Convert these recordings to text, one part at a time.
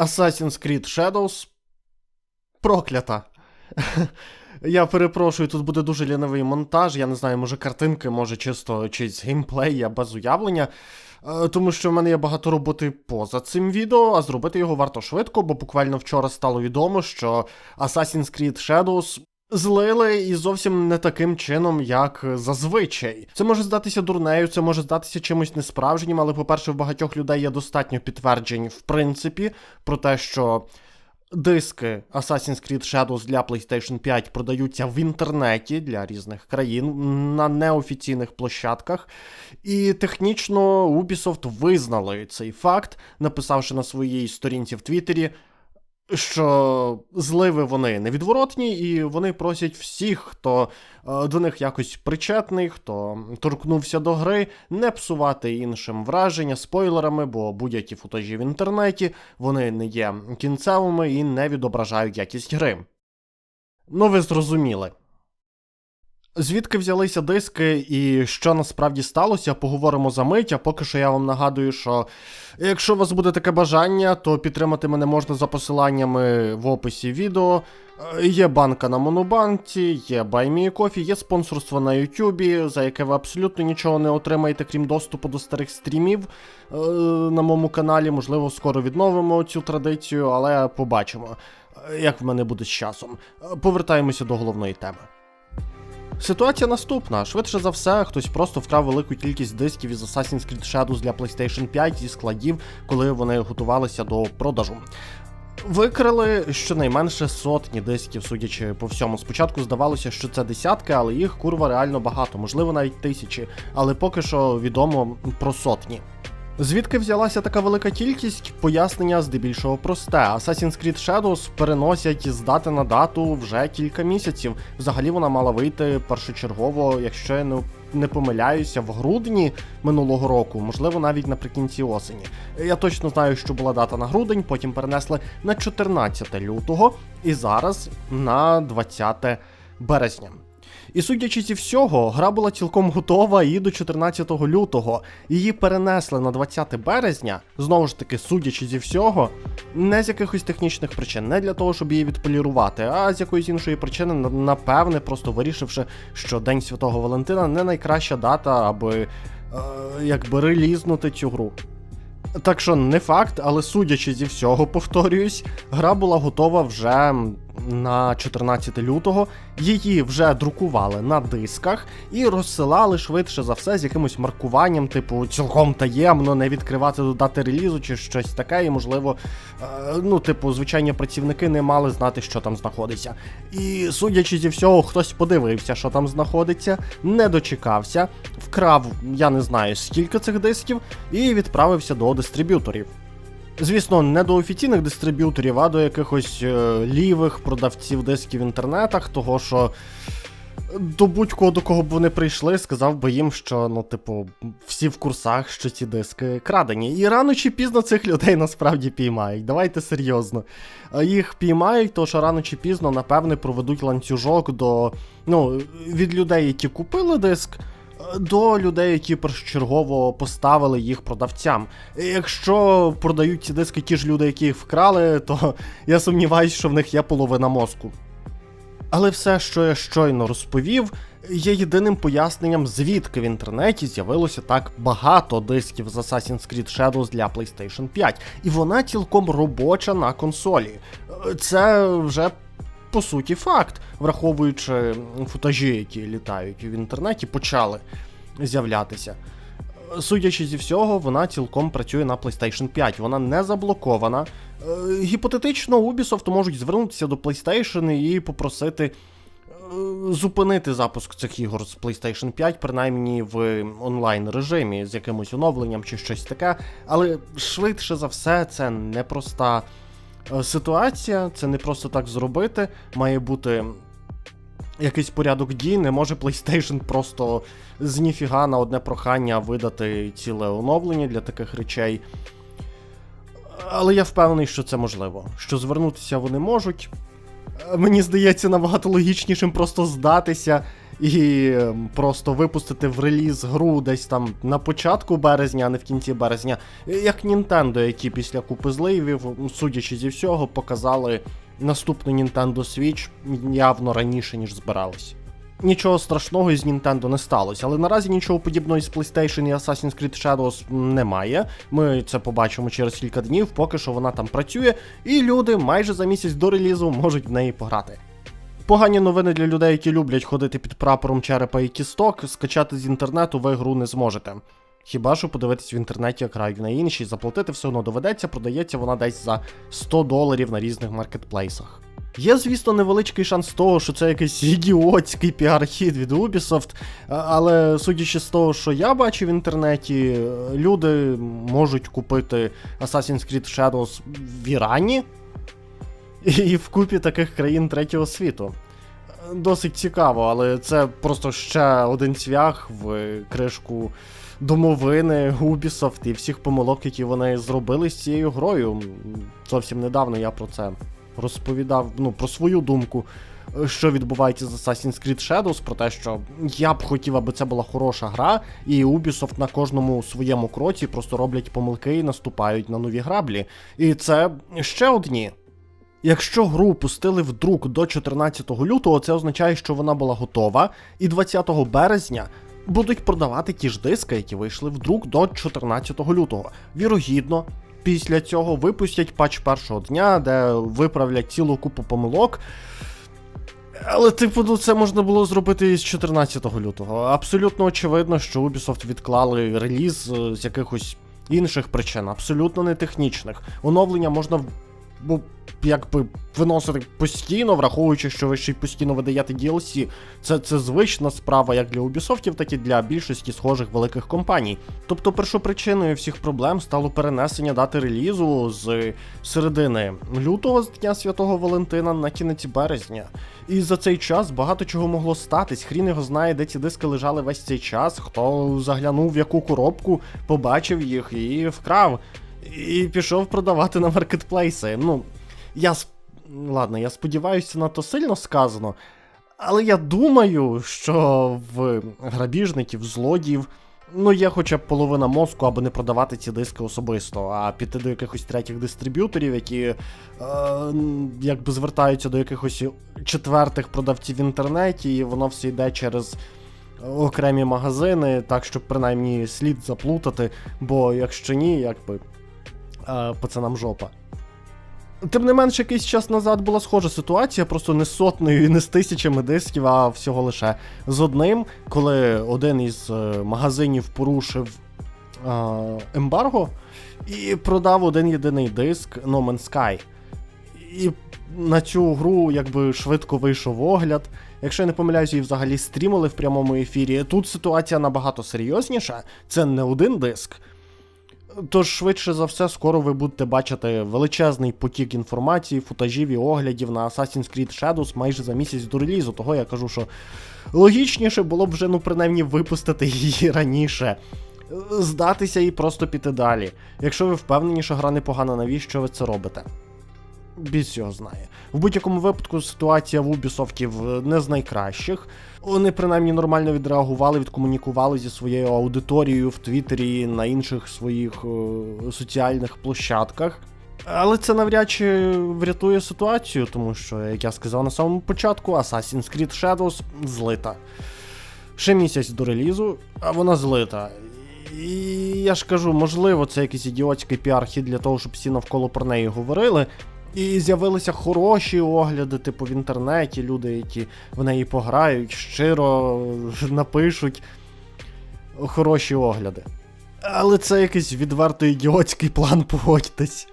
Assassin's Creed Shadows проклята. Я перепрошую, тут буде дуже лінивий монтаж. Я не знаю, може картинки, може чисто чийсь геймплей, я без уявлення. Е, Тому що в мене є багато роботи поза цим відео, а зробити його варто швидко, бо буквально вчора стало відомо, що Assassin's Creed Shadows злили і зовсім не таким чином, як зазвичай. Це може здатися дурнею, це може здатися чимось несправжнім, але, по-перше, в багатьох людей є достатньо підтверджень, в принципі, про те, що. Диски Assassin's Creed Shadows для PlayStation 5 продаються в інтернеті для різних країн на неофіційних площадках. І технічно Ubisoft визнали цей факт, написавши на своїй сторінці в Твіттері, що зливи вони невідворотні, і вони просять всіх, хто е, до них якось причетний, хто торкнувся до гри, не псувати іншим враження спойлерами, бо будь-які футажі в інтернеті вони не є кінцевими і не відображають якість гри. Ну, ви зрозуміли. Звідки взялися диски і що насправді сталося, поговоримо за мить, а поки що я вам нагадую, що якщо у вас буде таке бажання, то підтримати мене можна за посиланнями в описі відео. Е, Є банка на Монобанці, є BuyMeCoffee, є спонсорство на Ютубі, за яке ви абсолютно нічого не отримаєте, крім доступу до старих стрімів е, на моєму каналі. Можливо, скоро відновимо цю традицію, але побачимо, е, як в мене буде з часом. Повертаємося до головної теми. Ситуація наступна. Швидше за все, хтось просто вкрав велику кількість дисків із Assassin's Creed Shadows для PlayStation 5 зі складів, коли вони готувалися до продажу. Викрили щонайменше сотні дисків, судячи по всьому. Спочатку здавалося, що це десятки, але їх курва реально багато, можливо, навіть тисячі, але поки що відомо про сотні. Звідки взялася така велика кількість? Пояснення здебільшого просте. Assassin's Creed Shadows переносять з дати на дату вже кілька місяців. Взагалі вона мала вийти першочергово, якщо я не, не помиляюся, в грудні минулого року, можливо, навіть наприкінці осені. Я точно знаю, що була дата на грудень, потім перенесли на 14 лютого і зараз на 20 березня. І судячи зі всього, гра була цілком готова і до 14 лютого. Її перенесли на 20 березня, знову ж таки, судячи зі всього, не з якихось технічних причин, не для того, щоб її відполірувати, а з якоїсь іншої причини, напевне, просто вирішивши, що День Святого Валентина не найкраща дата, аби е, якби релізнути цю гру. Так що не факт, але судячи зі всього, повторююсь, гра була готова вже на 14 лютого. Її вже друкували на дисках і розсилали швидше за все з якимось маркуванням, типу цілком таємно, не відкривати до дати релізу чи щось таке. І можливо, е, ну, типу, звичайні працівники не мали знати, що там знаходиться. І судячи зі всього, хтось подивився, що там знаходиться, не дочекався, вкрав, я не знаю скільки цих дисків, і відправився до дистриб'юторів. Звісно, не до офіційних дистриб'юторів, а до якихось е, лівих продавців дисків в інтернетах, того що до будь-кого до кого б вони прийшли, сказав би їм, що ну, типу, всі в курсах, що ці диски крадені. І рано чи пізно цих людей насправді піймають. Давайте серйозно. А Їх піймають, то що рано чи пізно, напевне, проведуть ланцюжок до ну, від людей, які купили диск. До людей, які першочергово поставили їх продавцям. Якщо продають ці диски ті ж люди, які їх вкрали, то я сумніваюся, що в них є половина мозку. Але все, що я щойно розповів, є єдиним поясненням, звідки в інтернеті з'явилося так багато дисків з Assassin's Creed Shadows для PlayStation 5, і вона цілком робоча на консолі. Це вже по суті факт, враховуючи футажі, які літають в інтернеті, почали з'являтися. Судячи зі всього, вона цілком працює на PlayStation 5, вона не заблокована. Е, Гіпотетично, Ubisoft можуть звернутися до PlayStation і попросити е, зупинити запуск цих ігор з PlayStation 5, принаймні в онлайн режимі з якимось оновленням чи щось таке. Але швидше за все, це непроста ситуація, це не просто так зробити. Має бути якийсь порядок дій, не може PlayStation просто з ніфіга на одне прохання видати ціле оновлення для таких речей. Але я впевнений, що це можливо. Що звернутися вони можуть. Е, Мені здається, набагато логічнішим просто здатися і ем, просто випустити в реліз гру десь там на початку березня, а не в кінці березня, як Nintendo, які після купи зливів, судячи зі всього, показали наступну Nintendo Switch явно раніше, ніж збирались. Нічого страшного із Nintendo не сталося, але наразі нічого подібного із PlayStation і Assassin's Creed Shadows немає. Ми це побачимо через кілька днів, поки що вона там працює, і люди майже за місяць до релізу можуть в неї пограти. Погані новини для людей, які люблять ходити під прапором черепа і кісток, скачати з інтернету ви гру не зможете. Хіба що подивитись в інтернеті, як грають на інші, заплатити все одно доведеться, продається вона десь за 100 доларів на різних маркетплейсах. Є, звісно, невеличкий шанс того, що це якийсь ідіотський піар-хід від Ubisoft, але судячи з того, що я бачу в інтернеті, люди можуть купити Assassin's Creed Shadows в Ірані і в купі таких країн третього світу. Досить цікаво, але це просто ще один цвях в кришку домовини Ubisoft і всіх помилок, які вони зробили з цією грою. Зовсім недавно я про це розповідав, ну, про свою думку, що відбувається з Assassin's Creed Shadows, про те, що я б хотів, аби це була хороша гра, і Ubisoft на кожному своєму кроці просто роблять помилки і наступають на нові граблі. І це ще одні. Якщо гру пустили в друк до 14 лютого, це означає, що вона була готова, і 20 березня будуть продавати ті ж диски, які вийшли в друк до 14 лютого. Вірогідно, після цього випустять патч першого дня, де виправлять цілу купу помилок. Але, типу, ну це можна було зробити із 14 лютого. Абсолютно очевидно, що Ubisoft відклали реліз е, з якихось інших причин, абсолютно не технічних. Оновлення можна якби виносити постійно, враховуючи, що ви ще й постійно видаєте DLC. Це, це звична справа як для Ubisoft, так і для більшості схожих великих компаній. Тобто першопричиною всіх проблем стало перенесення дати релізу з середини лютого з Дня Святого Валентина на кінець березня. І за цей час багато чого могло статись. Хрін його знає, де ці диски лежали весь цей час, хто заглянув в яку коробку, побачив їх і вкрав. І пішов продавати на маркетплейси. Ну, я сп... ладно, я сподіваюся, на то сильно сказано. Але я думаю, що в грабіжників, злодіїв, ну є хоча б половина мозку, аби не продавати ці диски особисто, а піти до якихось третіх дистриб'юторів, які е, якби звертаються до якихось четвертих продавців в інтернеті, і воно все йде через окремі магазини, так щоб принаймні слід заплутати, бо якщо ні, якби е, пацанам жопа. Тим не менш, якийсь час назад була схожа ситуація, просто не з сотнею і не з тисячами дисків, а всього лише з одним, коли один із е, магазинів порушив е, ембарго і продав один єдиний диск No Man's Sky. І на цю гру якби швидко вийшов огляд. Якщо я не помиляюся, її взагалі стрімили в прямому ефірі. Тут ситуація набагато серйозніша. Це не один диск. Тож, швидше за все, скоро ви будете бачити величезний потік інформації, футажів і оглядів на Assassin's Creed Shadows майже за місяць до релізу. Того я кажу, що логічніше було б вже, ну, принаймні, випустити її раніше. Здатися і просто піти далі. Якщо ви впевнені, що гра непогана, навіщо ви це робите? Біс його знає. В будь-якому випадку ситуація в Ubisoft не з найкращих. Вони принаймні нормально відреагували, відкомунікували зі своєю аудиторією в Твіттері на інших своїх е, соціальних площадках. Але це навряд чи врятує ситуацію, тому що, як я сказав на самому початку, Assassin's Creed Shadows злита. Ще місяць до релізу, а вона злита. І я ж кажу, можливо, це якийсь ідіотський піар-хід для того, щоб всі навколо про неї говорили. І з'явилися хороші огляди, типу в інтернеті, люди, які в неї пограють, щиро напишуть хороші огляди. Але це якийсь відверто ідіотський план, погодьтесь.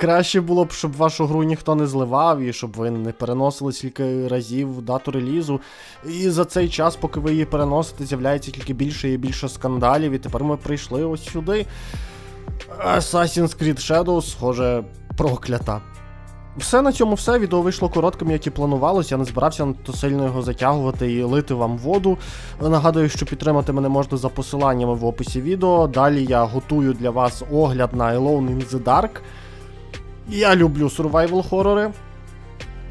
Краще було б, щоб вашу гру ніхто не зливав, і щоб ви не переносили стільки разів дату релізу. І за цей час, поки ви її переносите, з'являється тільки більше і більше скандалів, і тепер ми прийшли ось сюди. Assassin's Creed Shadows, схоже, проклята. Все на цьому все. Відео вийшло коротким, як і планувалось. Я не збирався надто сильно його затягувати і лити вам воду. Нагадую, що підтримати мене можна за посиланнями в описі відео. Далі я готую для вас огляд на Alone in the Dark. Я люблю survival хорори.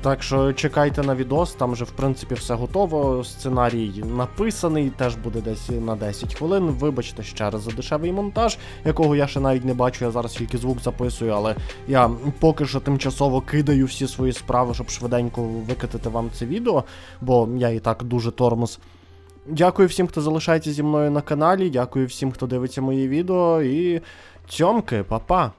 Так що чекайте на відос, там вже в принципі все готово. Сценарій написаний, теж буде десь на 10 хвилин. Вибачте ще раз за дешевий монтаж, якого я ще навіть не бачу. Я зараз тільки звук записую, але я поки що тимчасово кидаю всі свої справи, щоб швиденько викатити вам це відео, бо я і так дуже тормоз. Дякую всім, хто залишається зі мною на каналі. Дякую всім, хто дивиться мої відео. І цьомки, па-па.